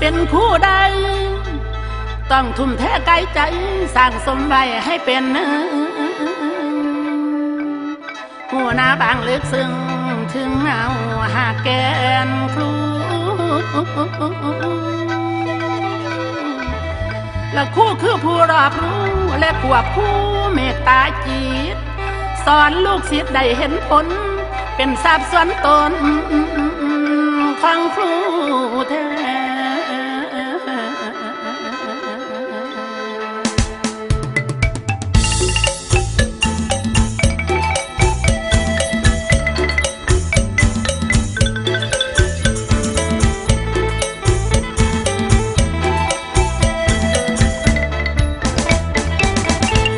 เป็นผู้ใด ต้องทุ่มเทกายใจสร้างสมไว้ให้เป็นหัวหน้าบางลึกซึ้งถึงเงาหากแกนครูและคู่คือผู้รอบรู้ และควบคู่เมตตาจิต สอนลูกศิษย์ได้เห็นผล เป็นทรัพย์ส่วนตน ของครูแท้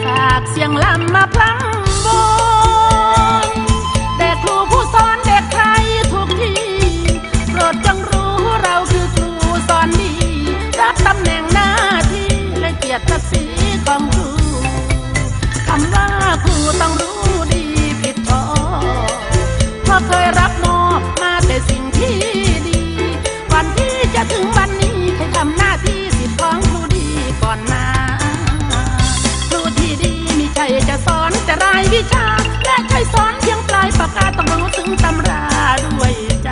ฝากเสียงลำ วิชา และใช่สอนเพียงปลายปากกาต้องรู้ถึงตำราด้วยใจ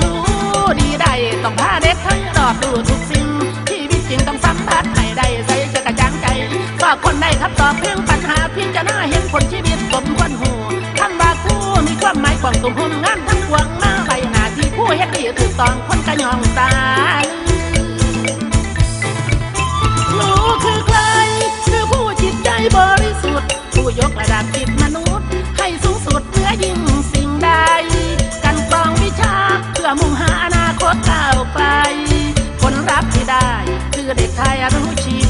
รู้ดีได้ต้องพาเด็กให้รอบรู้ทุกสิ่งชีวิตจริงต้องสัมผัสให้ได้ใส่จะกระจ่างใจสอบคนได้ครับตอบเพียงปัญหาเพียงจะน่าเห็นผลชีวิตสมควรหูคำว่าครูมีความหมายกว้างตุ้มหุ่มงานทั้งปวงมาใบหน้าที่ผู้เฮ็ดดีถูกต้องคนกระยองตา บริสุทธิ์ผู้ยกระดับจิตมนุษย์ ให้สูงสุดเหนือยิ่งสิ่งใด กันกรองวิชาเพื่อมุ่งหาอนาคตก้าวไป ผลลัพธ์ที่ได้ คือเด็กไทยรู้ชี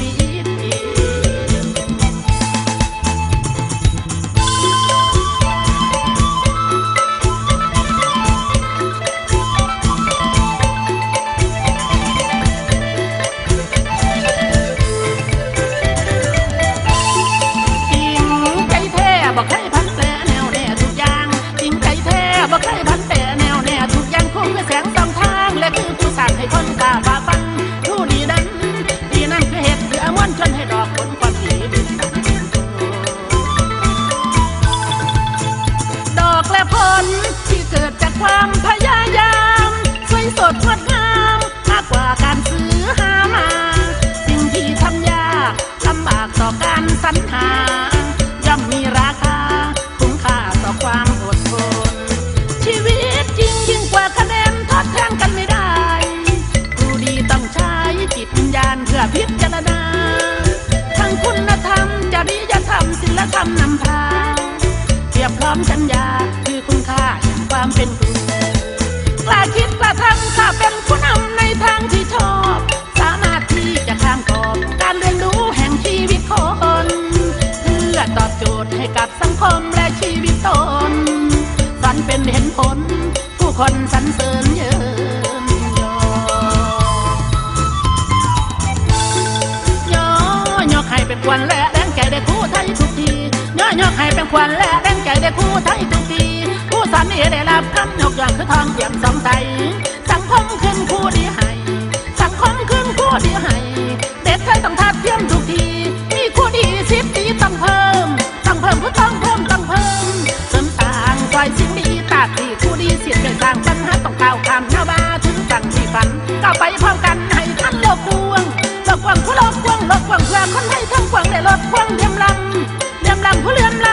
อมสัญญาคือคุณค่าความเป็นครูกล้าคิดกล้าทำข้าเป็นผู้นำในทางที่ชอบ สามารถที่จะข้ามขอบการเรียนรู้แห่งชีวิตคนเพื่อตอบโจทย์ให้กับสังคมและชีวิตตนฝันเป็นเห็นผล ผู้คนสรรเสริญเยินยอยอยกให้เป็นควันและแดงใจได้คู่ ย่อยกให้เป็นควันและแดงใจได้คู่ไทยทุกทีผู้สอนนี่ได้รับคำยกย่องคือทองเทียมสองไทยสังคมขึ้นคู่ดีให้สังคมขึ้นคู่ดีให้เด็กไทยต้องทัดเทียมทุกทีมีคู่ดีสิทธิ์ดีต้องเพิ่มต้องเพิ่มคือต้องเพิ่มต้องเพิ่มเสริมต่างซอยสิ่งดีตาที่คู่ดีสิทธิ์ได้สร้างปัญหาต้องก้าวข้ามหน้าบาถึงฝั่งที่ฝันก้าวไปพร้อมกันให้ทันโลกดวงโลกกว้างผู้โลกกว้างโลกกว้างเพื่อคนให้ทั้งกว้างได้ลดความำผู้เลื่อมล้